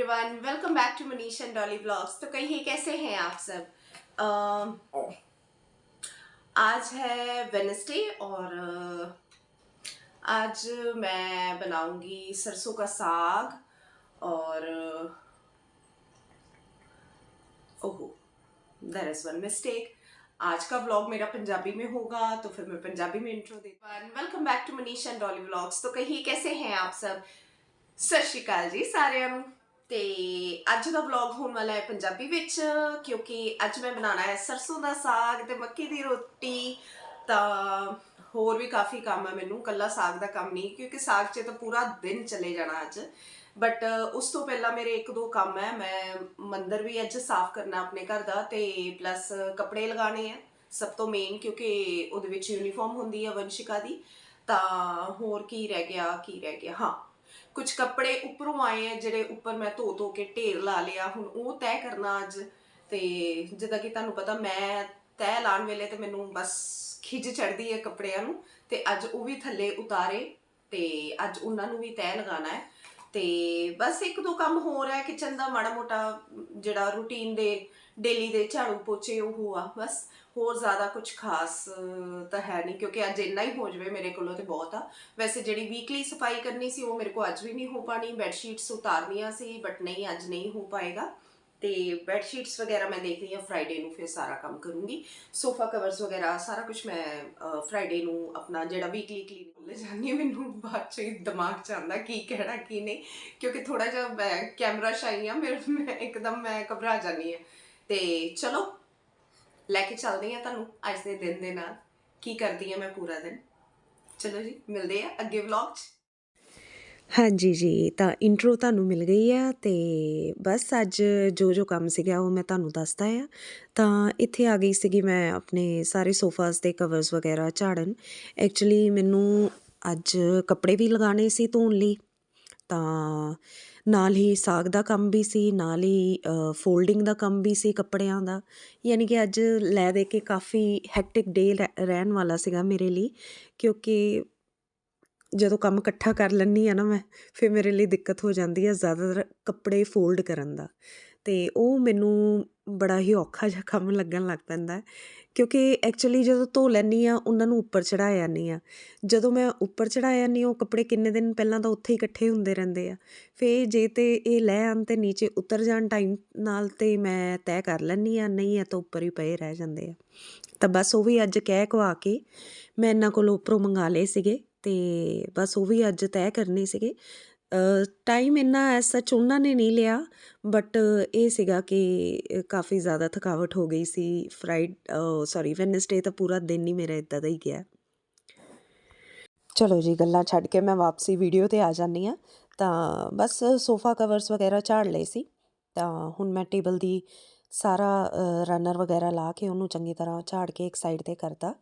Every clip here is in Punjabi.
hello everyone welcome back to Manish and Dolly blogs तो कहिए कैसे हैं आप सब अम, आज है वेनसडे और अ, आज मैं बनाऊंगी सरसों का साग और ओहो देर इज वन मिस्टेक आज का व्लॉग मेरा पंजाबी में होगा तो फिर मैं पंजाबी में intro they welcome back to Manish and Dolly blogs तो कहिए कैसे हैं आप सब ਸਤਿ ਸ਼੍ਰੀ ਅਕਾਲ ਜੀ ਸਾਰਿਆਂ ਨੂੰ ਤੇ ਅੱਜ ਦਾ ਵਲੌਗ ਹੋਣ ਵਾਲਾ ਹੈ ਪੰਜਾਬੀ ਵਿੱਚ, ਕਿਉਂਕਿ ਅੱਜ ਮੈਂ ਬਣਾਉਣਾ ਹੈ ਸਰਸੋਂ ਦਾ ਸਾਗ ਤੇ ਮੱਕੀ ਦੀ ਰੋਟੀ। ਤਾਂ ਹੋਰ ਵੀ ਕਾਫੀ ਕੰਮ ਹੈ ਮੈਨੂੰ ਕੱਲਾ ਸਾਗ ਦਾ ਕੰਮ ਨਹੀਂ, ਕਿਉਂਕਿ ਸਾਗ 'ਚ ਤਾਂ ਪੂਰਾ ਦਿਨ ਚਲੇ ਜਾਣਾ ਅੱਜ। ਬਟ ਉਸ ਤੋਂ ਪਹਿਲਾਂ ਮੇਰੇ ਇੱਕ ਦੋ ਕੰਮ ਹੈ, ਮੈਂ ਮੰਦਰ ਵੀ ਅੱਜ ਸਾਫ਼ ਕਰਨਾ ਆਪਣੇ ਘਰ ਦਾ ਤੇ ਪਲੱਸ ਕੱਪੜੇ ਲਗਾਣੇ ਆ ਸਭ ਤੋਂ ਮੇਨ ਕਿਉਂਕਿ ਉਹਦੇ ਵਿੱਚ ਯੂਨੀਫਾਰਮ ਹੁੰਦੀ ਹੈ ਵੰਸ਼ਿਕਾ ਦੀ। ਤਾਂ ਹੋਰ ਕੀ ਰਹਿ ਗਿਆ, ਕੀ ਰਹਿ ਗਿਆ, ਹਾਂ। ਕੁਝ ਕੱਪੜੇ ਉੱਪਰੋਂ ਆਏ ਆ ਜਿਹੜੇ ਉੱਪਰ ਮੈਂ ਧੋ ਧੋ ਕੇ ਢੇਰ ਲਾ ਲਿਆ, ਹੁਣ ਉਹ ਤੈਅ ਕਰਨਾ ਅੱਜ। ਤੇ ਜਿੱਦਾਂ ਕਿ ਤੁਹਾਨੂੰ ਪਤਾ ਮੈਂ ਤੈਅ ਲਾਉਣ ਵੇਲੇ ਤੇ ਮੈਨੂੰ ਬਸ ਖਿੱਚ ਚੜਦੀ ਹੈ ਕੱਪੜਿਆਂ ਨੂੰ ਤੇ ਅੱਜ ਉਹ ਵੀ ਥੱਲੇ ਉਤਾਰੇ ਤੇ ਅੱਜ ਉਹਨਾਂ ਨੂੰ ਵੀ ਤੈਅ ਲਗਾਉਣਾ ਹੈ। ਤੇ ਬਸ ਇੱਕ ਦੋ ਕੰਮ ਹੋਰ ਹੈ, ਕਿਚਨ ਦਾ ਮਾੜਾ ਮੋਟਾ ਜਿਹੜਾ ਰੂਟੀਨ ਦੇ ਡੇਲੀ ਦੇ ਝਾੜੂ ਪੋਚੇ ਉਹ ਆ, ਬਸ। ਹੋਰ ਜ਼ਿਆਦਾ ਕੁਝ ਖਾਸ ਤਾਂ ਹੈ ਨਹੀਂ, ਕਿਉਂਕਿ ਅੱਜ ਇੰਨਾ ਹੀ ਹੋ ਜਵੇ ਮੇਰੇ ਕੋਲੋਂ ਤੇ ਬਹੁਤ ਆ। ਵੈਸੇ ਜਿਹੜੀ ਵੀਕਲੀ ਸਫ਼ਾਈ ਕਰਨੀ ਸੀ, ਉਹ ਮੇਰੇ ਕੋ ਅੱਜ ਵੀ ਨਹੀਂ ਹੋ ਪਾਣੀ। ਬੈੱਡ ਸ਼ੀਟਸ ਉਤਾਰਨੀਆਂ ਸੀ ਬਟ ਨਹੀਂ, ਅੱਜ ਨਹੀਂ ਹੋ ਪਾਏਗਾ। ਤੇ ਬੈੱਡ ਸ਼ੀਟਸ ਵਗੈਰਾ ਮੈਂ ਦੇਖਦੀ ਹਾਂ ਫਰਾਈਡੇ ਨੂੰ ਫਿਰ ਸਾਰਾ ਕੰਮ ਕਰੂੰਗੀ। ਸੋਫਾ ਕਵਰਸ ਵਗੈਰਾ, ਸਾਰਾ ਕੁਝ ਮੈਂ ਫਰਾਈਡੇ ਨੂੰ ਆਪਣਾ ਜਿਹੜਾ ਵੀਕਲੀ ਕਲੀਨ ਲੈ ਜਾਂਦੀ ਹਾਂ, ਮੈਨੂੰ ਬਾਅਦ ਚ ਦਿਮਾਗ ਚ ਆਉਂਦਾ ਕੀ ਕਹਿਣਾ, ਕੀ ਨਹੀਂ। ਕਿਉਂਕਿ ਥੋੜਾ ਜਿਹਾ ਮੈਂ ਕੈਮਰਾ ਸ਼ਾਈ ਆ ਮੇਰੇ ਮੈਂ ਇੱਕਦਮ ਮੈਂ ਘਬਰਾ ਜਾਂਦੀ ਹਾਂ। ਤੇ ਚਲੋ, ਲੈ ਕੇ ਚੱਲਦੀ ਆ ਤੁਹਾਨੂੰ ਅੱਜ ਦੇ ਦਿਨ ਦੇ ਨਾਲ। ਕੀ ਕਰਦੀ ਆ ਮੈਂ ਪੂਰਾ ਦਿਨ? ਚਲੋ ਜੀ, ਮਿਲਦੇ ਆ ਅੱਗੇ ਵਲੌਗ 'ਚ। ਹਾਂਜੀ ਜੀ, ਤਾਂ ਇੰਟਰੋ ਤੁਹਾਨੂੰ ਮਿਲ ਗਈ ਆ ਤੇ ਬਸ ਅੱਜ ਜੋ ਜੋ ਕੰਮ ਸੀਗਾ ਉਹ ਮੈਂ ਤੁਹਾਨੂੰ ਦੱਸਦਾ ਆ ਤਾਂ ਇੱਥੇ ਆ ਗਈ ਸੀਗੀ ਮੈਂ ਆਪਣੇ ਸਾਰੇ ਸੋਫਾਸ ਦੇ ਕਵਰਸ ਵਗੈਰਾ ਝਾੜਨ। ਐਕਚੁਅਲੀ ਮੈਨੂੰ ਅੱਜ ਕੱਪੜੇ ਵੀ ਲਗਾਉਣੇ ਸੀ ਧੋਣ ਲਈ। ਤਾਂ ਨਾਲ ਹੀ ਸਾਗ ਦਾ ਕੰਮ ਵੀ ਸੀ, ਨਾਲ ਹੀ ਫੋਲਡਿੰਗ ਦਾ ਕੰਮ ਵੀ ਸੀ ਕੱਪੜਿਆਂ ਦਾ। ਯਾਨੀ ਕਿ ਅੱਜ ਲੈ ਦੇ ਕੇ ਕਾਫੀ ਹੈਕਟਿਕ ਡੇ ਰਹਿਣ ਵਾਲਾ ਸੀਗਾ ਮੇਰੇ ਲਈ, ਕਿਉਂਕਿ ਜਦੋਂ ਕੰਮ ਇਕੱਠਾ ਕਰ ਲੈਂਦੀ ਆ ਨਾ ਮੈਂ, ਫਿਰ ਮੇਰੇ ਲਈ ਦਿੱਕਤ ਹੋ ਜਾਂਦੀ ਹੈ ਜ਼ਿਆਦਾਤਰ ਕੱਪੜੇ ਫੋਲਡ ਕਰਨ ਦਾ। ਅਤੇ ਉਹ ਮੈਨੂੰ ਬੜਾ ਹੀ ਔਖਾ ਜਿਹਾ ਕੰਮ ਲੱਗਣ ਲੱਗ ਪੈਂਦਾ ਕਿਉਂਕਿ ਐਕਚੁਅਲੀ ਜਦੋਂ ਧੋ ਲੈਂਦੀ ਹਾਂ, ਉਹਨਾਂ ਨੂੰ ਉੱਪਰ ਚੜਾਇਆ ਨਹੀਂ ਹਾਂ। ਜਦੋਂ ਮੈਂ ਉੱਪਰ ਚੜਾਇਆ ਨਹੀਂ ਉਹ ਕੱਪੜੇ ਕਿੰਨੇ ਦਿਨ ਪਹਿਲਾਂ ਤਾਂ ਉੱਥੇ ਹੀ ਇਕੱਠੇ ਹੁੰਦੇ ਰਹਿੰਦੇ ਆ। ਫੇ ਜੇ ਤੇ ਇਹ ਲੈ ਆਉਣ ਤੇ ਨੀਚੇ ਉਤਰ ਜਾਣ ਟਾਈਮ ਨਾਲ ਤੇ ਮੈਂ ਤੈਅ ਕਰ ਲੈਂਦੀ ਹਾਂ, ਨਹੀਂ ਆ ਤਾਂ ਉੱਪਰ ਹੀ ਪਏ ਰਹਿ ਜਾਂਦੇ ਆ। ਤਾਂ ਬਸ ਉਹ ਵੀ ਅੱਜ ਕਹਿ ਕਵਾ ਕੇ ਮੈਂ ਇਹਨਾਂ ਕੋਲੋਂ ਉੱਪਰੋਂ ਮੰਗਾ ਲਏ ਸੀਗੇ ਤੇ ਬਸ ਉਹ ਵੀ ਅੱਜ ਤੈਅ ਕਰਨੇ ਸੀਗੇ। ਟਾਈਮ ਇੰਨਾ ਐਸ ਸੱਚ ਉਹਨਾਂ ਨੇ ਨਹੀਂ ਲਿਆ ਬਟ ਇਹ ਸੀਗਾ ਕਿ ਕਾਫੀ ਜ਼ਿਆਦਾ ਥਕਾਵਟ ਹੋ ਗਈ ਸੀ ਫਰਾਈਡ ਸੌਰੀ ਵੈਨਸਡੇ ਤਾਂ ਪੂਰਾ ਦਿਨ ਹੀ ਮੇਰਾ ਇਦਾਂ ਦਾ ਹੀ ਗਿਆ। ਚਲੋ ਜੀ, ਗੱਲਾਂ ਛੱਡ ਕੇ ਮੈਂ ਵਾਪਸੀ ਵੀਡੀਓ ਤੇ ਆ ਜਾਂਦੀ ਆ ਤਾਂ ਬਸ ਸੋਫਾ ਕਵਰਸ ਵਗੈਰਾ ਝਾੜ ਲਏ ਸੀ। ਤਾਂ ਹੁਣ ਮੈਂ ਟੇਬਲ ਦੀ ਸਾਰਾ ਰਨਰ ਵਗੈਰਾ ਲਾ ਕੇ ਉਹਨੂੰ ਚੰਗੀ ਤਰ੍ਹਾਂ ਝਾੜ ਕੇ ਇੱਕ ਸਾਈਡ ਤੇ ਕਰਤਾ।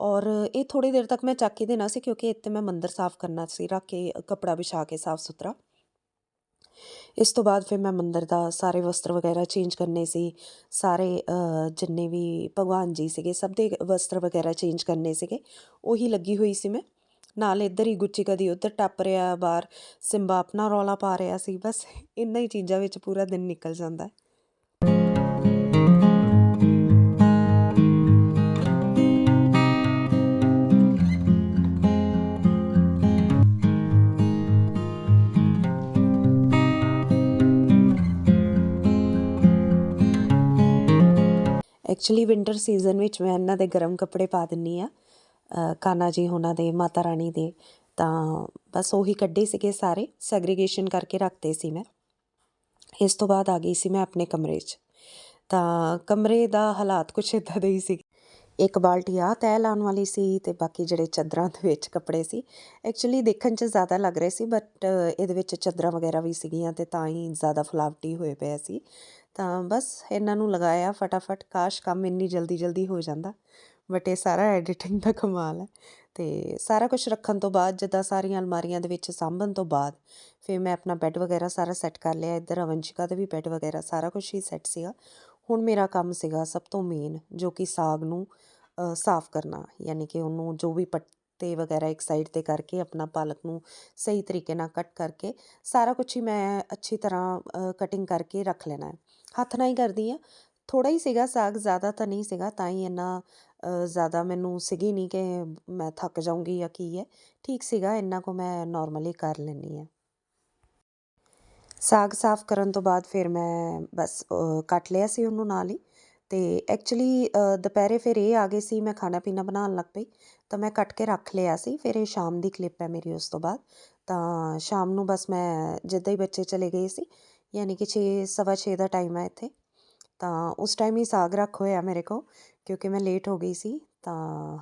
ਔਰ ਇਹ ਥੋੜ੍ਹੀ ਦੇਰ ਤੱਕ ਮੈਂ ਚੱਕ ਹੀ ਦੇਣਾ ਸੀ ਕਿਉਂਕਿ ਇੱਥੇ ਮੈਂ ਮੰਦਰ ਸਾਫ਼ ਕਰਨਾ ਸੀ, ਰੱਖ ਕੇ, ਕੱਪੜਾ ਵਿਛਾ ਕੇ ਸਾਫ਼ ਸੁਥਰਾ। ਇਸ ਤੋਂ ਬਾਅਦ ਫਿਰ ਮੈਂ ਮੰਦਰ ਦਾ ਸਾਰੇ ਵਸਤਰ ਵਗੈਰਾ ਚੇਂਜ ਕਰਨੇ ਸੀ, ਸਾਰੇ ਜਿੰਨੇ ਵੀ ਭਗਵਾਨ ਜੀ ਸੀਗੇ, ਸਭ ਦੇ ਵਸਤਰ ਵਗੈਰਾ ਚੇਂਜ ਕਰਨੇ ਸੀਗੇ, ਉਹੀ ਲੱਗੀ ਹੋਈ ਸੀ ਮੈਂ। ਨਾਲ ਇੱਧਰ ਹੀ ਗੁੱਚੀ ਕਦੀ ਉੱਧਰ ਟੱਪ ਰਿਹਾ, ਬਾਹਰ ਸਿੰਬਾ ਆਪਣਾ ਰੌਲਾ ਪਾ ਰਿਹਾ ਸੀ, ਬਸ ਇੰਨਾ ਹੀ ਚੀਜ਼ਾਂ ਵਿੱਚ ਪੂਰਾ ਦਿਨ ਨਿਕਲ ਜਾਂਦਾ। ਐਕਚੁਅਲੀ ਵਿੰਟਰ ਸੀਜ਼ਨ ਵਿੱਚ ਮੈਂ ਇਹਨਾਂ ਦੇ ਗਰਮ ਕੱਪੜੇ ਪਾ ਦਿੰਨੀ ਆ ਕਾਨਾ ਜੀ ਉਹਨਾਂ ਦੇ, ਮਾਤਾ ਰਾਣੀ ਦੇ, ਤਾਂ ਬਸ ਉਹੀ ਕੱਢੇ ਸੀਗੇ ਸਾਰੇ ਸੈਗਰੀਗੇਸ਼ਨ ਕਰਕੇ ਰੱਖਤੇ ਸੀ ਮੈਂ। ਇਸ ਤੋਂ ਬਾਅਦ ਆ ਗਈ ਸੀ ਮੈਂ ਆਪਣੇ ਕਮਰੇ 'ਚ। ਤਾਂ ਕਮਰੇ ਦਾ ਹਾਲਾਤ ਕੁਛ ਇਦਾਂ ਦੇ ਹੀ ਸੀ। ਇੱਕ ਬਾਲਟੀ ਆ ਤੈਅ ਲਾਉਣ ਵਾਲੀ ਸੀ ਤੇ ਬਾਕੀ ਜਿਹੜੇ ਚਾਦਰਾਂ ਦੇ ਵਿੱਚ ਕੱਪੜੇ ਸੀ। ਐਕਚੁਅਲੀ ਦੇਖਣ 'ਚ ਜ਼ਿਆਦਾ ਲੱਗ ਰਹੇ ਸੀ ਬਟ ਇਹਦੇ ਵਿੱਚ ਚਾਦਰਾਂ ਵਗੈਰਾ ਵੀ ਸੀਗੀਆਂ ਤੇ ਤਾਂ ਹੀ ਜ਼ਿਆਦਾ ਫਲਾਵਟੀ ਹੋਏ ਪਿਆ ਸੀ। ਤਾਂ ਬਸ ਇਹਨਾਂ ਨੂੰ ਲਗਾਇਆ ਫਟਾਫਟ, ਕਾਸ਼ ਕੰਮ ਇੰਨੀ ਜਲਦੀ ਜਲਦੀ ਹੋ ਜਾਂਦਾ। ਬਟ ਇਹ ਸਾਰਾ ਐਡੀਟਿੰਗ ਦਾ ਕਮਾਲ ਹੈ। ਤੇ ਸਾਰਾ ਕੁਝ ਰੱਖਣ ਤੋਂ ਬਾਅਦ, ਜਿੱਦਾਂ ਸਾਰੀਆਂ ਅਲਮਾਰੀਆਂ ਦੇ ਵਿੱਚ ਸਾਂਭਣ ਤੋਂ ਬਾਅਦ, ਫਿਰ ਮੈਂ ਆਪਣਾ ਬੈੱਡ ਵਗੈਰਾ ਸਾਰਾ ਸੈੱਟ ਕਰ ਲਿਆ। ਇੱਧਰ ਅਵੰਸ਼ਿਕਾ ਦਾ ਵੀ ਬੈੱਡ ਵਗੈਰਾ ਸਾਰਾ ਕੁਝ ਹੀ ਸੈੱਟ ਸੀਗਾ। ਹੁਣ ਮੇਰਾ ਕੰਮ ਸੀਗਾ ਸਭ ਤੋਂ ਮੇਨ ਜੋ ਕਿ ਸਾਗ ਨੂੰ ਸਾਫ਼ ਕਰਨਾ, ਯਾਨੀ ਕਿ ਉਹਨੂੰ ਜੋ ਵੀ ਪੱਤੇ ਪੱਤੇ ਵਗੈਰਾ ਇੱਕ ਸਾਈਡ 'ਤੇ ਕਰਕੇ ਆਪਣਾ ਪਾਲਕ ਨੂੰ ਸਹੀ ਤਰੀਕੇ ਨਾਲ ਕੱਟ ਕਰਕੇ ਸਾਰਾ ਕੁਛ ਹੀ ਮੈਂ ਅੱਛੀ ਤਰ੍ਹਾਂ ਕਟਿੰਗ ਕਰਕੇ ਰੱਖ ਲੈਣਾ ਹੈ ਹੱਥ ਨਾਲ ਹੀ ਕਰਦੀ ਹਾਂ ਥੋੜ੍ਹਾ ਹੀ ਸੀਗਾ ਸਾਗ ਜ਼ਿਆਦਾ ਤਾਂ ਨਹੀਂ ਸੀਗਾ ਤਾਂ ਹੀ ਇੰਨਾ ਅ, ਜ਼ਿਆਦਾ ਮੈਨੂੰ ਸੀਗੀ ਨਹੀਂ ਕਿ ਮੈਂ ਥੱਕ ਜਾਊਂਗੀ ਜਾਂ ਕੀ ਹੈ ਠੀਕ ਸੀਗਾ ਇੰਨਾ ਕੁ ਮੈਂ ਨਾਰਮਲੀ ਕਰ ਲੈਂਦੀ ਹਾਂ ਸਾਗ ਸਾਫ਼ ਕਰਨ ਤੋਂ ਬਾਅਦ ਫਿਰ ਮੈਂ ਬਸ ਅ, ਕੱਟ ਲਿਆ ਸੀ ਉਹਨੂੰ ਨਾਲ ਹੀ ਅਤੇ ਐਕਚੁਲੀ ਦੁਪਹਿਰੇ ਫਿਰ ਇਹ ਆ ਗਏ ਸੀ, ਮੈਂ ਖਾਣਾ ਪੀਣਾ ਬਣਾਉਣ ਲੱਗ ਪਈ, ਤਾਂ ਮੈਂ ਕੱਟ ਕੇ ਰੱਖ ਲਿਆ ਸੀ, ਫਿਰ ਇਹ ਸ਼ਾਮ ਦੀ ਕਲਿੱਪ ਹੈ ਮੇਰੀ ਉਸ ਤੋਂ ਬਾਅਦ। ਤਾਂ ਸ਼ਾਮ ਨੂੰ ਬਸ ਮੈਂ ਜਿੱਦਾਂ ਹੀ ਬੱਚੇ ਚਲੇ ਗਏ ਸੀ, ਯਾਨੀ ਕਿ ਛੇ, ਸਵਾ ਛੇ ਦਾ ਟਾਈਮ ਹੈ ਇੱਥੇ, ਤਾਂ ਉਸ ਟਾਈਮ ਹੀ ਸਾਗ ਰੱਖ ਹੋਇਆ ਮੇਰੇ ਕੋਲ, ਕਿਉਂਕਿ ਮੈਂ ਲੇਟ ਹੋ ਗਈ ਸੀ, ਤਾਂ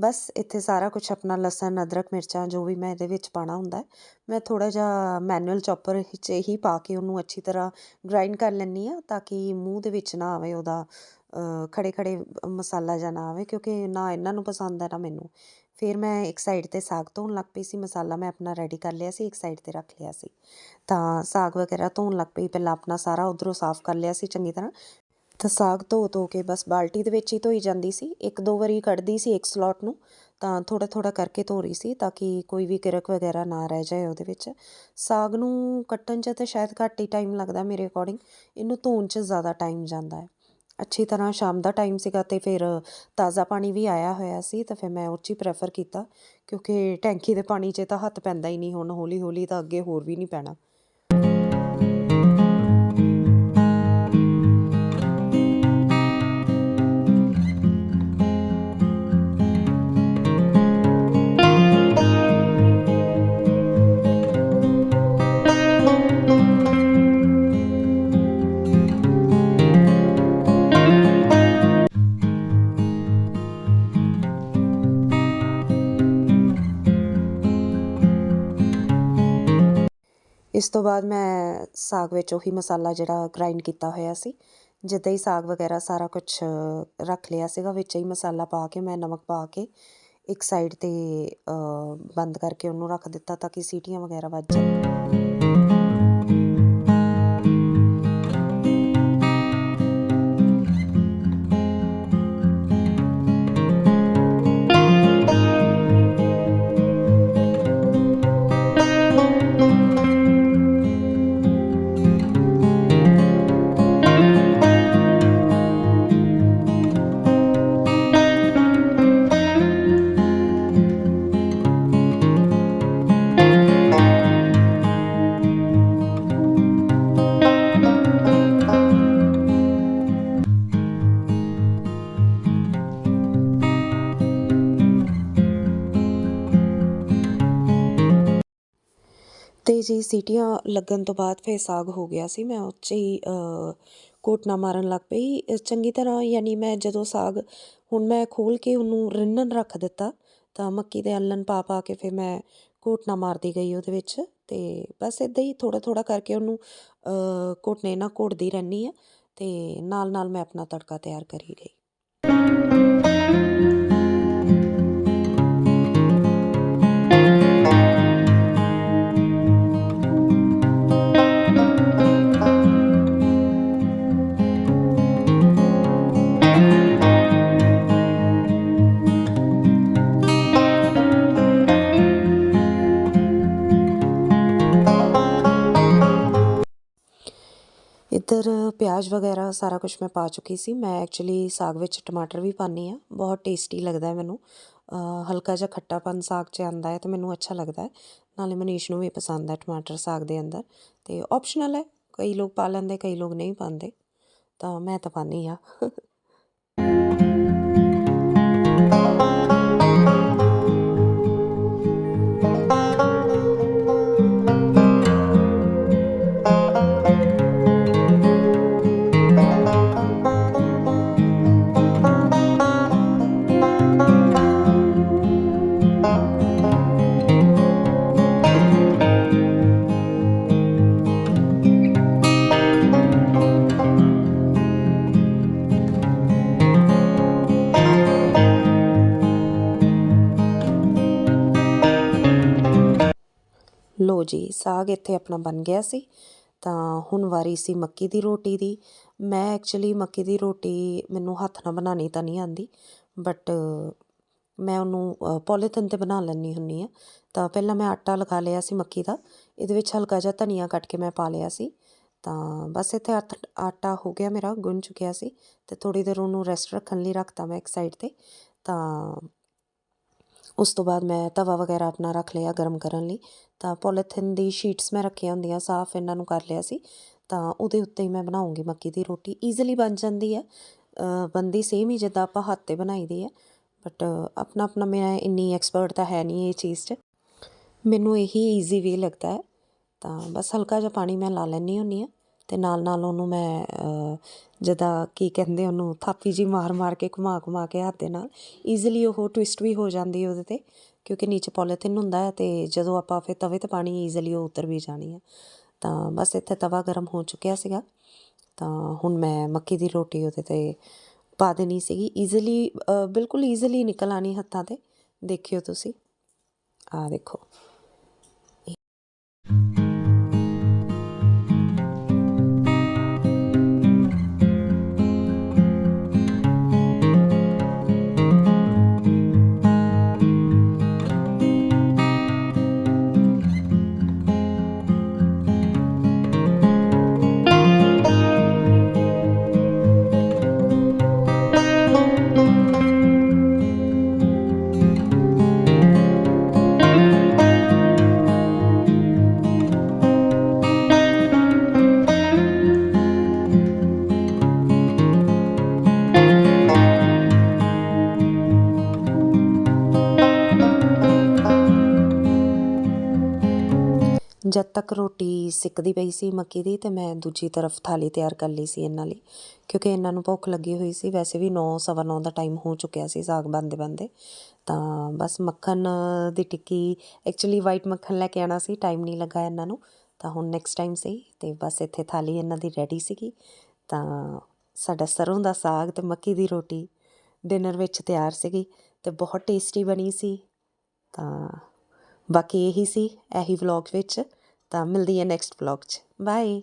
ਬਸ ਇੱਥੇ ਸਾਰਾ ਕੁਝ ਆਪਣਾ ਲਸਣ ਅਦਰਕ ਮਿਰਚਾਂ ਜੋ ਵੀ ਮੈਂ ਇਹਦੇ ਵਿੱਚ ਪਾਉਣਾ ਹੁੰਦਾ ਮੈਂ ਥੋੜ੍ਹਾ ਜਿਹਾ ਮੈਨੂਅਲ ਚੌਪਰ ਵਿੱਚ ਹੀ ਪਾ ਕੇ ਉਹਨੂੰ ਅੱਛੀ ਤਰ੍ਹਾਂ ਗ੍ਰਾਈਂਡ ਕਰ ਲੈਂਦੀ ਹਾਂ ਤਾਂ ਕਿ ਮੂੰਹ ਦੇ ਵਿੱਚ ਨਾ ਆਵੇ ਉਹਦਾ ਅ, ਖੜੇ ਖੜੇ ਮਸਾਲਾ ਜਿਹਾ ਨਾ ਆਵੇ ਕਿਉਂਕਿ ਨਾ ਇਹਨਾਂ ਨੂੰ ਪਸੰਦ ਹੈ ਨਾ ਮੈਨੂੰ। ਫਿਰ ਮੈਂ ਇੱਕ ਸਾਈਡ 'ਤੇ ਸਾਗ ਧੋਣ ਲੱਗ ਪਈ ਸੀ ਮਸਾਲਾ ਮੈਂ ਆਪਣਾ ਰੈਡੀ ਕਰ ਲਿਆ ਸੀ ਇੱਕ ਸਾਈਡ 'ਤੇ ਰੱਖ ਲਿਆ ਸੀ। ਤਾਂ ਸਾਗ ਵਗੈਰਾ ਧੋਣ ਲੱਗ ਪਈ ਪਹਿਲਾਂ ਆਪਣਾ ਸਾਰਾ ਉਧਰੋਂ ਸਾਫ਼ ਕਰ ਲਿਆ ਸੀ ਚੰਗੀ ਤਰ੍ਹਾਂ ਤਾਂ ਸਾਗ ਧੋ ਧੋ ਕੇ ਬਸ ਬਾਲਟੀ ਦੇ ਵਿੱਚ ਹੀ ਧੋਈ ਜਾਂਦੀ ਸੀ। ਇੱਕ ਦੋ ਵਾਰੀ ਕੱਢਦੀ ਸੀ ਇੱਕ ਸਲੋਟ ਨੂੰ, ਤਾਂ ਥੋੜ੍ਹਾ ਥੋੜ੍ਹਾ ਕਰਕੇ ਧੋ ਰਹੀ ਸੀ ਤਾਂ ਕਿ ਕੋਈ ਵੀ ਕਿਰਕ ਵਗੈਰਾ ਨਾ ਰਹਿ ਜਾਏ ਉਹਦੇ ਵਿੱਚ। ਸਾਗ ਨੂੰ ਕੱਟਣ 'ਚ ਤਾਂ ਸ਼ਾਇਦ ਘੱਟ ਹੀ ਟਾਈਮ ਲੱਗਦਾ ਮੇਰੇ ਅਕੋਰਡਿੰਗ ਇਹਨੂੰ ਧੋਣ 'ਚ ਜ਼ਿਆਦਾ ਟਾਈਮ ਜਾਂਦਾ ਹੈ। ਅੱਛੀ ਤਰ੍ਹਾਂ ਸ਼ਾਮ ਦਾ ਟਾਈਮ ਸੀਗਾ ਅਤੇ ਫਿਰ ਤਾਜ਼ਾ ਪਾਣੀ ਵੀ ਆਇਆ ਹੋਇਆ ਸੀ ਤਾਂ ਫਿਰ ਮੈਂ ਉਹ 'ਚ ਹੀ ਪ੍ਰੈਫਰ ਕੀਤਾ, ਕਿਉਂਕਿ ਟੈਂਕੀ ਦੇ ਪਾਣੀ 'ਚ ਤਾਂ ਹੱਥ ਪੈਂਦਾ ਹੀ ਨਹੀਂ, ਹੁਣ ਹੌਲੀ ਹੌਲੀ ਤਾਂ ਅੱਗੇ ਹੋਰ ਵੀ ਨਹੀਂ ਪੈਣਾ। ਇਸ ਤੋਂ ਬਾਅਦ ਮੈਂ ਸਾਗ ਵਿੱਚ ਉਹੀ ਮਸਾਲਾ ਜਿਹੜਾ ਗ੍ਰਾਈਂਡ ਕੀਤਾ ਹੋਇਆ ਸੀ, ਜਿੱਦਾਂ ਹੀ ਸਾਗ ਵਗੈਰਾ ਸਾਰਾ ਕੁਝ ਰੱਖ ਲਿਆ ਸੀਗਾ, ਵਿੱਚ ਹੀ ਮਸਾਲਾ ਪਾ ਕੇ, ਮੈਂ ਨਮਕ ਪਾ ਕੇ ਇੱਕ ਸਾਈਡ 'ਤੇ ਬੰਦ ਕਰਕੇ ਉਹਨੂੰ ਰੱਖ ਦਿੱਤਾ ਤਾਂ ਕਿ ਸੀਟੀਆਂ ਵਗੈਰਾ ਵੱਜ ਜਾਣ। ਜੀ ਸੀਟੀਆਂ ਲੱਗਣ ਤੋਂ ਬਾਅਦ ਫਿਰ ਸਾਗ ਹੋ ਗਿਆ ਸੀ। ਮੈਂ ਉਹ 'ਚ ਹੀ ਅ, ਘੋਟਣਾ ਮਾਰਨ ਲੱਗ ਪਈ। ਚੰਗੀ ਤਰ੍ਹਾਂ ਯਾਨੀ ਮੈਂ ਜਦੋਂ ਸਾਗ ਹੁਣ ਮੈਂ ਖੋਲ੍ਹ ਕੇ ਉਹਨੂੰ ਰਿੰਨਣ ਰੱਖ ਦਿੱਤਾ ਤਾਂ ਮੱਕੀ ਦੇ ਆਲਣ ਪਾ ਪਾ ਕੇ ਫਿਰ ਮੈਂ ਘੋਟਣਾ ਮਾਰਦੀ ਗਈ ਉਹਦੇ ਵਿੱਚ। ਅਤੇ ਬਸ ਇੱਦਾਂ ਹੀ ਥੋੜ੍ਹਾ ਥੋੜ੍ਹਾ ਕਰਕੇ ਉਹਨੂੰ ਅ, ਘੋਟਣੇ ਨਾਲ ਘੋਟਦੀ ਰਹਿੰਦੀ ਹਾਂ ਅਤੇ ਨਾਲ ਨਾਲ ਮੈਂ ਆਪਣਾ ਤੜਕਾ ਤਿਆਰ ਕਰੀ ਗਈ ਪਿਆਜ਼ ਵਗੈਰਾ ਸਾਰਾ ਕੁਝ ਮੈਂ ਪਾ ਚੁੱਕੀ ਸੀ। ਮੈਂ ਐਕਚੁਅਲੀ ਸਾਗ ਵਿੱਚ ਟਮਾਟਰ ਵੀ ਪਾਉਂਦੀ ਹਾਂ। ਬਹੁਤ ਟੇਸਟੀ ਲੱਗਦਾ ਮੈਨੂੰ। ਹਲਕਾ ਜਿਹਾ ਖੱਟਾਪਨ ਸਾਗ 'ਚ ਆਉਂਦਾ ਹੈ ਅਤੇ ਮੈਨੂੰ ਅੱਛਾ ਲੱਗਦਾ ਨਾਲੇ ਮਨੀਸ਼ ਨੂੰ ਵੀ ਪਸੰਦ ਹੈ ਟਮਾਟਰ ਸਾਗ ਦੇ ਅੰਦਰ। ਅਤੇ ਆਪਸ਼ਨਲ ਹੈ। ਕਈ ਲੋਕ ਪਾ ਲੈਂਦੇ, ਕਈ ਲੋਕ ਨਹੀਂ ਪਾਉਂਦੇ। ਤਾਂ ਮੈਂ ਤਾਂ ਪਾਉਂਦੀ ਹਾਂ। ਲੋ ਜੀ, ਸਾਗ ਇੱਥੇ ਆਪਣਾ ਬਣ ਗਿਆ ਸੀ। ਤਾਂ ਹੁਣ ਵਾਰੀ ਸੀ ਮੱਕੀ ਦੀ ਰੋਟੀ ਦੀ। ਮੈਂ ਐਕਚੁਅਲੀ ਮੱਕੀ ਦੀ ਰੋਟੀ ਮੈਨੂੰ ਹੱਥ ਨਾਲ ਬਣਾਉਣੀ ਤਾਂ ਨਹੀਂ ਆਉਂਦੀ ਬਟ ਮੈਂ ਉਹਨੂੰ ਪੋਲੀਥਿਨ 'ਤੇ ਬਣਾ ਲੈਂਦੀ ਹੁੰਦੀ ਹਾਂ। ਤਾਂ ਪਹਿਲਾਂ ਮੈਂ ਆਟਾ ਲਗਾ ਲਿਆ ਸੀ ਮੱਕੀ ਦਾ। ਇਹਦੇ ਵਿੱਚ ਹਲਕਾ ਜਿਹਾ ਧਨੀਆ ਕੱਟ ਕੇ ਮੈਂ ਪਾ ਲਿਆ ਸੀ। ਤਾਂ ਬਸ ਇੱਥੇ ਆਟ ਆਟਾ ਹੋ ਗਿਆ ਮੇਰਾ, ਗੁੰਨ ਚੁੱਕਿਆ ਸੀ ਅਤੇ ਥੋੜ੍ਹੀ ਦੇਰ ਉਹਨੂੰ ਰੈਸਟ ਰੱਖਣ ਲਈ ਰੱਖਤਾ ਮੈਂ ਇੱਕ ਸਾਈਡ 'ਤੇ। ਤਾਂ ਉਸ ਤੋਂ ਬਾਅਦ ਮੈਂ ਤਵਾ ਵਗੈਰਾ ਆਪਣਾ ਰੱਖ ਲਿਆ ਗਰਮ ਕਰਨ ਲਈ। ਤਾਂ ਪੋਲੀਥਿਨ ਦੀ ਸ਼ੀਟਸ ਮੈਂ ਰੱਖੀਆਂ ਹੁੰਦੀਆਂ, ਸਾਫ਼ ਇਹਨਾਂ ਨੂੰ ਕਰ ਲਿਆ ਸੀ। ਤਾਂ ਉਹਦੇ ਉੱਤੇ ਹੀ ਮੈਂ ਬਣਾਉਂਗੀ ਮੱਕੀ ਦੀ ਰੋਟੀ। ਈਜ਼ੀਲੀ ਬਣ ਜਾਂਦੀ ਹੈ। ਬਣਦੀ ਸੇਮ ਹੀ ਜਿੱਦਾਂ ਆਪਾਂ ਹੱਥ 'ਤੇ ਬਣਾਈ ਦੀ ਹੈ। ਬਟ ਆਪਣਾ ਆਪਣਾ ਮੈਂ ਇੰਨੀ ਐਕਸਪਰਟ ਤਾਂ ਹੈ ਨਹੀਂ ਇਹ ਚੀਜ਼ 'ਚ। ਮੈਨੂੰ ਇਹੀ ਈਜ਼ੀ ਵੀ ਲੱਗਦਾ ਹੈ। ਤਾਂ ਬਸ ਹਲਕਾ ਜਿਹਾ ਪਾਣੀ ਮੈਂ ਲਾ ਲੈਂਦੀ ਹੁੰਦੀ ਹਾਂ। ਅਤੇ ਨਾਲ ਨਾਲ ਉਹਨੂੰ ਮੈਂ ਜਿੱਦਾਂ ਕੀ ਕਹਿੰਦੇ ਉਹਨੂੰ, ਥਾਪੀ ਜੀ ਮਾਰ ਮਾਰ ਕੇ ਘੁਮਾ ਘੁਮਾ ਕੇ ਹੱਥ ਦੇ ਨਾਲ। ਈਜ਼ੀਲੀ ਉਹ ਟਵਿਸਟ ਵੀ ਹੋ ਜਾਂਦੀ ਉਹਦੇ 'ਤੇ। ਕਿਉਂਕਿ ਨੀਚੇ ਪੋਲੀਥੀਨ ਹੁੰਦਾ ਹੈ ਅਤੇ ਜਦੋਂ ਆਪਾਂ ਫਿਰ ਤਵੇ 'ਤੇ ਪਾਣੀ ਈਜ਼ਲੀ ਉਹ ਉਤਰ ਵੀ ਜਾਣੀ ਹੈ। ਤਾਂ ਬਸ ਇੱਥੇ ਤਵਾ ਗਰਮ ਹੋ ਚੁੱਕਿਆ ਸੀਗਾ। ਤਾਂ ਹੁਣ ਮੈਂ ਮੱਕੀ ਦੀ ਰੋਟੀ ਉਹਦੇ 'ਤੇ ਪਾ ਦੇਣੀ ਸੀਗੀ। ਈਜ਼ੀਲੀ ਬਿਲਕੁਲ ਈਜ਼ਲੀ ਨਿਕਲ ਆਣੀ ਹੱਥਾਂ 'ਤੇ। ਦੇਖਿਓ ਤੁਸੀਂ। ਆ ਦੇਖੋ। ਜਦ ਤੱਕ ਰੋਟੀ ਸਿੱਕਦੀ ਪਈ ਸੀ ਮੱਕੀ ਦੀ ਅਤੇ ਮੈਂ ਦੂਜੀ ਤਰਫ ਥਾਲੀ ਤਿਆਰ ਕਰ ਲਈ ਸੀ ਇਹਨਾਂ ਲਈ, ਕਿਉਂਕਿ ਇਹਨਾਂ ਨੂੰ ਭੁੱਖ ਲੱਗੀ ਹੋਈ ਸੀ। ਵੈਸੇ ਵੀ ਨੌ, ਸਵਾ ਨੌ ਦਾ ਟਾਈਮ ਹੋ ਚੁੱਕਿਆ ਸੀ ਸਾਗ ਬਣਦੇ ਬਣਦੇ। ਤਾਂ ਬਸ ਮੱਖਣ ਦੀ ਟਿੱਕੀ ਐਕਚੁਅਲੀ ਵਾਈਟ ਮੱਖਣ ਲੈ ਕੇ ਆਉਣਾ ਸੀ ਟਾਈਮ ਨਹੀਂ ਲੱਗਾ ਇਹਨਾਂ ਨੂੰ। ਤਾਂ ਹੁਣ ਨੈਕਸਟ ਟਾਈਮ ਸਹੀ ਅਤੇ ਬਸ ਇੱਥੇ ਥਾਲੀ ਇਹਨਾਂ ਦੀ ਰੈਡੀ ਸੀਗੀ। ਤਾਂ ਸਾਡਾ ਸਰੋਂ ਦਾ ਸਾਗ ਅਤੇ ਮੱਕੀ ਦੀ ਰੋਟੀ ਡਿਨਰ ਵਿੱਚ ਤਿਆਰ ਸੀਗੀ ਅਤੇ ਬਹੁਤ ਟੇਸਟੀ ਬਣੀ ਸੀ। ਤਾਂ ਬਾਕੀ ਇਹੀ ਸੀ ਇਹੀ ਵਲੌਗ ਵਿੱਚ। ਤਾਂ ਮਿਲਦੀ ਹੈ ਨੈਕਸਟ ਵਲੌਗ 'ਚ। ਬਾਏ